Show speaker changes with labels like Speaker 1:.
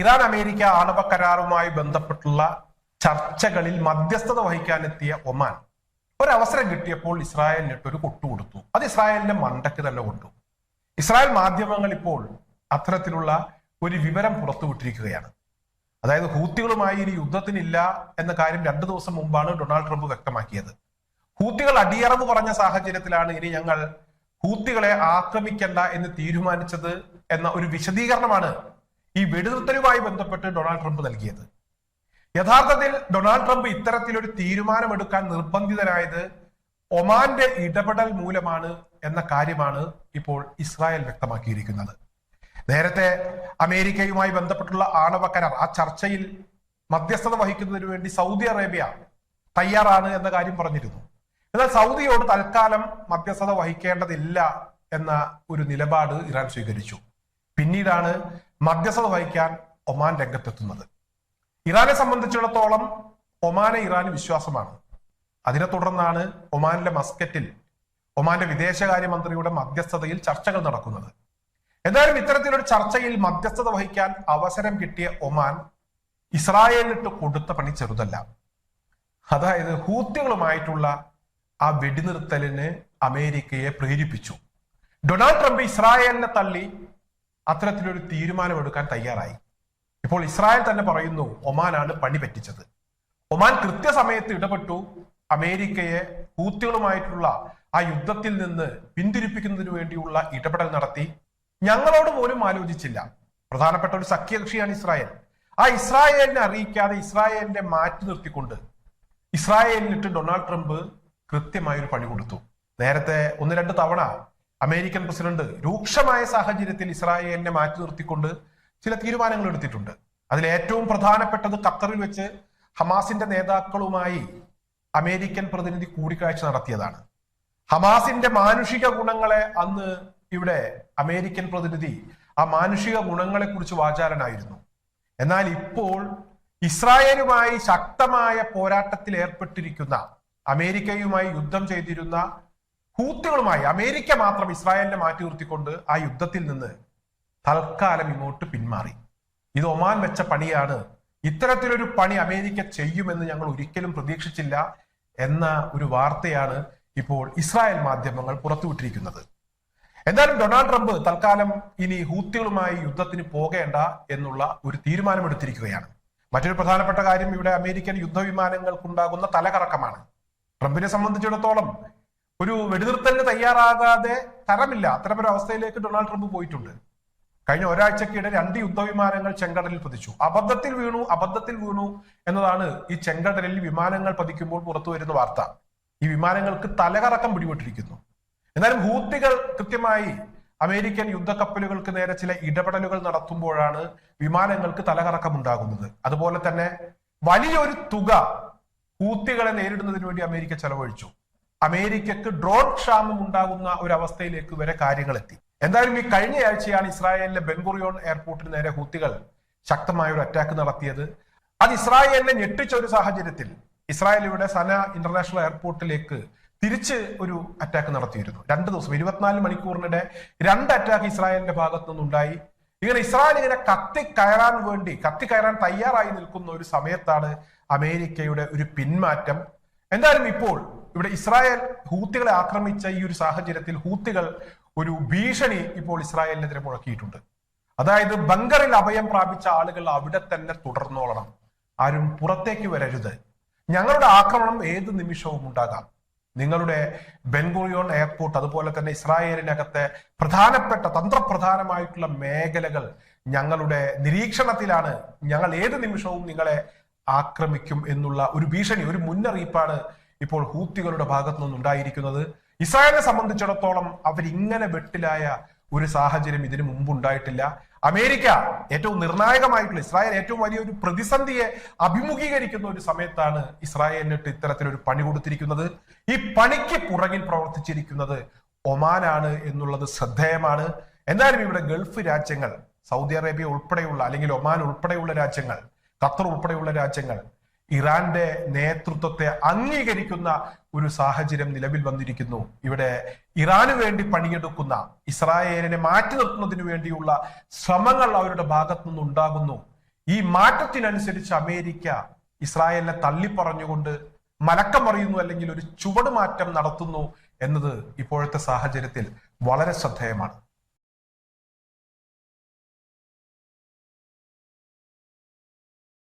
Speaker 1: Iran America ആണവ കരാറുമായി ബന്ധപ്പെട്ടുള്ള ചർച്ചകളിൽ മധ്യസ്ഥത വഹിക്കാനെത്തിയ ഒമാൻ ഒരവസരം കിട്ടിയപ്പോൾ ഇസ്രായേലിനിട്ട് ഒരു കൊടുത്തു. അത് ഇസ്രായേലിന്റെ മണ്ടയ്ക്ക് തന്നെ കൊണ്ടു. ഇസ്രായേൽ മാധ്യമങ്ങൾ ഇപ്പോൾ അത്തരത്തിലുള്ള ഒരു വിവരം പുറത്തുവിട്ടിരിക്കുകയാണ്. അതായത് ഹൂത്തികളുമായി ഇനി യുദ്ധത്തിനില്ല എന്ന കാര്യം രണ്ടു ദിവസം മുമ്പാണ് ഡൊണാൾഡ് ട്രംപ് വ്യക്തമാക്കിയത്. ഹൂത്തികൾ അടിയറവ് പറഞ്ഞ സാഹചര്യത്തിലാണ് ഇനി ഞങ്ങൾ ഹൂത്തികളെ ആക്രമിക്കണ്ട എന്ന് തീരുമാനിച്ചത് എന്ന ഒരു വിശദീകരണമാണ് ഈ വെടിനിർത്തലുമായി ബന്ധപ്പെട്ട് ഡൊണാൾഡ് ട്രംപ് നൽകിയത്. യഥാർത്ഥത്തിൽ ഡൊണാൾഡ് ട്രംപ് ഇത്തരത്തിലൊരു തീരുമാനമെടുക്കാൻ നിർബന്ധിതനായത് ഒമാന്റെ ഇടപെടൽ മൂലമാണ് എന്ന കാര്യമാണ് ഇപ്പോൾ ഇസ്രായേൽ വ്യക്തമാക്കിയിരിക്കുന്നത്. നേരത്തെ അമേരിക്കയുമായി ബന്ധപ്പെട്ടുള്ള ആണവ കരാർ ആ ചർച്ചയിൽ മധ്യസ്ഥത വഹിക്കുന്നതിന് വേണ്ടി സൗദി അറേബ്യ തയ്യാറാണ് എന്ന കാര്യം പറഞ്ഞിരുന്നു. എന്നാൽ സൗദിയോട് തൽക്കാലം മധ്യസ്ഥത വഹിക്കേണ്ടതില്ല എന്ന ഒരു നിലപാട് ഇറാൻ സ്വീകരിച്ചു. പിന്നീടാണ് മധ്യസ്ഥത വഹിക്കാൻ ഒമാൻ രംഗത്തെത്തുന്നത്. ഇറാനെ സംബന്ധിച്ചിടത്തോളം ഒമാനെ ഇറാന് വിശ്വാസമാണ്. അതിനെ തുടർന്നാണ് ഒമാനിലെ മസ്കറ്റിൽ ഒമാന്റെ വിദേശകാര്യമന്ത്രിയുടെ മധ്യസ്ഥതയിൽ ചർച്ചകൾ നടക്കുന്നത്. എന്തായാലും ഇത്തരത്തിലൊരു ചർച്ചയിൽ മധ്യസ്ഥത വഹിക്കാൻ അവസരം കിട്ടിയ ഒമാൻ ഇസ്രായേലിട്ട് കൊടുത്ത പണി ചെറുതല്ല. അതായത് ഹൂത്തികളുമായിട്ടുള്ള ആ വെടിനിർത്തലിന് അമേരിക്കയെ പ്രേരിപ്പിച്ചു. ഡൊണാൾഡ് ട്രംപ് ഇസ്രായേലിനെ തള്ളി അത്തരത്തിലൊരു തീരുമാനമെടുക്കാൻ തയ്യാറായി. ഇപ്പോൾ ഇസ്രായേൽ തന്നെ പറയുന്നു ഒമാനാണ് പണി പറ്റിച്ചത്. ഒമാൻ കൃത്യസമയത്ത് ഇടപെട്ടു. അമേരിക്കയെ ഹൂത്തികളുമായിട്ടുള്ള ആ യുദ്ധത്തിൽ നിന്ന് പിന്തിരിപ്പിക്കുന്നതിന് വേണ്ടിയുള്ള ഇടപെടൽ നടത്തി. ഞങ്ങളോട് പോലും ആലോചിച്ചില്ല. പ്രധാനപ്പെട്ട ഒരു സഖ്യകക്ഷിയാണ് ഇസ്രായേൽ. ആ ഇസ്രായേലിനെ അറിയിക്കാതെ ഇസ്രായേലിനെ മാറ്റി നിർത്തിക്കൊണ്ട് ഇസ്രായേലിനിട്ട് ഡൊണാൾഡ് ട്രംപ് കൃത്യമായ ഒരു പണി കൊടുത്തു. നേരത്തെ ഒന്ന് രണ്ട് തവണ അമേരിക്കൻ പ്രസിഡന്റ് രൂക്ഷമായ സാഹചര്യത്തിൽ ഇസ്രായേലിനെ മാറ്റി നിർത്തിക്കൊണ്ട് ചില തീരുമാനങ്ങൾ എടുത്തിട്ടുണ്ട്. അതിൽ ഏറ്റവും പ്രധാനപ്പെട്ടത് ഖത്തറിൽ വെച്ച് ഹമാസിന്റെ നേതാക്കളുമായി അമേരിക്കൻ പ്രതിനിധി കൂടിക്കാഴ്ച നടത്തിയതാണ്. ഹമാസിന്റെ മാനുഷിക ഗുണങ്ങളെ അന്ന് ഇവിടെ അമേരിക്കൻ പ്രതിനിധി ആ മാനുഷിക ഗുണങ്ങളെ കുറിച്ച് വാചാലനായിരുന്നു. എന്നാൽ ഇപ്പോൾ ഇസ്രായേലുമായി ശക്തമായ പോരാട്ടത്തിൽ ഏർപ്പെട്ടിരിക്കുന്ന അമേരിക്കയുമായി യുദ്ധം ചെയ്തിരുന്ന ഹൂത്തുകളുമായി അമേരിക്ക മാത്രം ഇസ്രായേലിനെ മാറ്റി നിർത്തിക്കൊണ്ട് ആ യുദ്ധത്തിൽ നിന്ന് തൽക്കാലം ഇങ്ങോട്ട് പിന്മാറി. ഇത് ഒമാൻ വെച്ച പണിയാണ്. ഇത്തരത്തിലൊരു പണി അമേരിക്ക ചെയ്യുമെന്ന് ഞങ്ങൾ ഒരിക്കലും പ്രതീക്ഷിച്ചില്ല എന്ന ഒരു വാർത്തയാണ് ഇപ്പോൾ ഇസ്രായേൽ മാധ്യമങ്ങൾ പുറത്തുവിട്ടിരിക്കുന്നത്. എന്തായാലും ഡൊണാൾഡ് ട്രംപ് തൽക്കാലം ഇനി ഹൂത്തികളുമായി യുദ്ധത്തിന് പോകേണ്ട എന്നുള്ള ഒരു തീരുമാനമെടുത്തിരിക്കുകയാണ്. മറ്റൊരു പ്രധാനപ്പെട്ട കാര്യം ഇവിടെ അമേരിക്കൻ യുദ്ധവിമാനങ്ങൾക്കുണ്ടാകുന്ന തലകറക്കമാണ്. ട്രംപിനെ സംബന്ധിച്ചിടത്തോളം ഒരു വെടിനിർത്തലിന് തയ്യാറാകാതെ തരമില്ല. അത്തരമൊരു അവസ്ഥയിലേക്ക് ഡൊണാൾഡ് ട്രംപ് പോയിട്ടുണ്ട്. കഴിഞ്ഞ ഒരാഴ്ചക്കിടെ രണ്ട് യുദ്ധവിമാനങ്ങൾ ചെങ്കടലിൽ പതിച്ചു. അബദ്ധത്തിൽ വീണു അബദ്ധത്തിൽ വീണു എന്നതാണ് ഈ ചെങ്കടലിൽ വിമാനങ്ങൾ പതിക്കുമ്പോൾ പുറത്തു വരുന്ന വാർത്ത. ഈ വിമാനങ്ങൾക്ക് തലകറക്കം പിടിപെട്ടിരിക്കുന്നു. എന്നാലും ഹൂത്തികൾ കൃത്യമായി അമേരിക്കൻ യുദ്ധക്കപ്പലുകൾക്ക് നേരെ ചില ഇടപെടലുകൾ നടത്തുമ്പോഴാണ് വിമാനങ്ങൾക്ക് തലകറക്കം ഉണ്ടാകുന്നത് അതുപോലെ തന്നെ വലിയൊരു തുക ഹൂത്തികളെ നേരിടുന്നതിന് വേണ്ടി അമേരിക്ക ചെലവഴിച്ചു. അമേരിക്കക്ക് ഡ്രോൺ ക്ഷാമം ഉണ്ടാകുന്ന ഒരു അവസ്ഥയിലേക്ക് വരെ കാര്യങ്ങൾ എത്തി എന്തായാലും ഈ കഴിഞ്ഞ ആഴ്ചയാണ് ഇസ്രായേലിലെ ബെൻഗുറിയോൺ എയർപോർട്ടിന് നേരെ ഹൂത്തികൾ ശക്തമായ ഒരു അറ്റാക്ക് നടത്തിയത്. അത് ഇസ്രായേലിനെ ഞെട്ടിച്ച ഒരു സാഹചര്യത്തിൽ ഇസ്രായേൽ ഇവിടെ സന ഇന്റർനാഷണൽ എയർപോർട്ടിലേക്ക് തിരിച്ച് ഒരു അറ്റാക്ക് നടത്തിയിരുന്നു. രണ്ട് ദിവസം ഇരുപത്തിനാല് മണിക്കൂറിനിടെ രണ്ട് അറ്റാക്ക് ഇസ്രായേലിന്റെ ഭാഗത്തു നിന്നുണ്ടായി. ഇങ്ങനെ ഇസ്രായേൽ ഇങ്ങനെ കത്തി കയറാൻ വേണ്ടി കത്തി കയറാൻ തയ്യാറായി നിൽക്കുന്ന ഒരു സമയത്താണ് അമേരിക്കയുടെ ഒരു പിന്മാറ്റം. എന്തായാലും ഇപ്പോൾ ഇവിടെ ഇസ്രായേൽ ഹൂത്തികളെ ആക്രമിച്ച ഈ ഒരു സാഹചര്യത്തിൽ ഹൂത്തികൾ ഒരു ഭീഷണി ഇപ്പോൾ ഇസ്രായേലിനെതിരെ മുഴക്കിയിട്ടുണ്ട്. അതായത് ബങ്കറിൽ അഭയം പ്രാപിച്ച ആളുകൾ അവിടെ തന്നെ തുടർന്നോളണം. ആരും പുറത്തേക്ക് വരരുത്. ഞങ്ങളുടെ ആക്രമണം ഏത് നിമിഷവും ഉണ്ടാകാം. നിങ്ങളുടെ ബെൻഗുറിയോൺ എയർപോർട്ട് അതുപോലെ തന്നെ ഇസ്രായേലിനകത്തെ പ്രധാനപ്പെട്ട തന്ത്രപ്രധാനമായിട്ടുള്ള മേഖലകൾ ഞങ്ങളുടെ നിരീക്ഷണത്തിലാണ്. ഞങ്ങൾ ഏത് നിമിഷവും നിങ്ങളെ ആക്രമിക്കും എന്നുള്ള ഒരു ഭീഷണി ഒരു മുന്നറിയിപ്പാണ് ഇപ്പോൾ ഹൂത്തികളുടെ ഭാഗത്തു നിന്നുണ്ടായിരിക്കുന്നത് ഇസ്രായേലിനെ സംബന്ധിച്ചിടത്തോളം അവരിങ്ങനെ വെട്ടിലായ ഒരു സാഹചര്യം ഇതിനു മുമ്പ് ഉണ്ടായിട്ടില്ല അമേരിക്ക ഏറ്റവും നിർണായകമായിട്ടുള്ള ഇസ്രായേൽ ഏറ്റവും വലിയൊരു പ്രതിസന്ധിയെ അഭിമുഖീകരിക്കുന്ന ഒരു സമയത്താണ് ഇസ്രായേലിനിട്ട് ഇത്തരത്തിലൊരു പണി കൊടുത്തിരിക്കുന്നത്. ഈ പണിക്ക് പുറകിൽ പ്രവർത്തിച്ചിരിക്കുന്നത് ഒമാനാണ് എന്നുള്ളത് ശ്രദ്ധേയമാണ്. എന്നാലും ഇവിടെ ഗൾഫ് രാജ്യങ്ങൾ സൗദി അറേബ്യ ഉൾപ്പെടെയുള്ള അല്ലെങ്കിൽ ഒമാൻ ഉൾപ്പെടെയുള്ള രാജ്യങ്ങൾ ഖത്തർ ഉൾപ്പെടെയുള്ള രാജ്യങ്ങൾ ഇറാന്റെ നേതൃത്വത്തെ അംഗീകരിക്കുന്ന ഒരു സാഹചര്യം നിലവിൽ വന്നിരിക്കുന്നു. ഇവിടെ ഇറാന് വേണ്ടി പണിയെടുക്കുന്ന ഇസ്രായേലിനെ മാറ്റി നിർത്തുന്നതിന് വേണ്ടിയുള്ള ശ്രമങ്ങൾ അവരുടെ ഭാഗത്തു നിന്നുണ്ടാകുന്നു ഈ മാറ്റത്തിനനുസരിച്ച് അമേരിക്ക ഇസ്രായേലിനെ തള്ളിപ്പറഞ്ഞുകൊണ്ട് മലക്കമറിയുന്നു അല്ലെങ്കിൽ ഒരു ചുവട് മാറ്റം നടത്തുന്നു എന്നത് ഇപ്പോഴത്തെ സാഹചര്യത്തിൽ വളരെ ശ്രദ്ധേയമാണ്.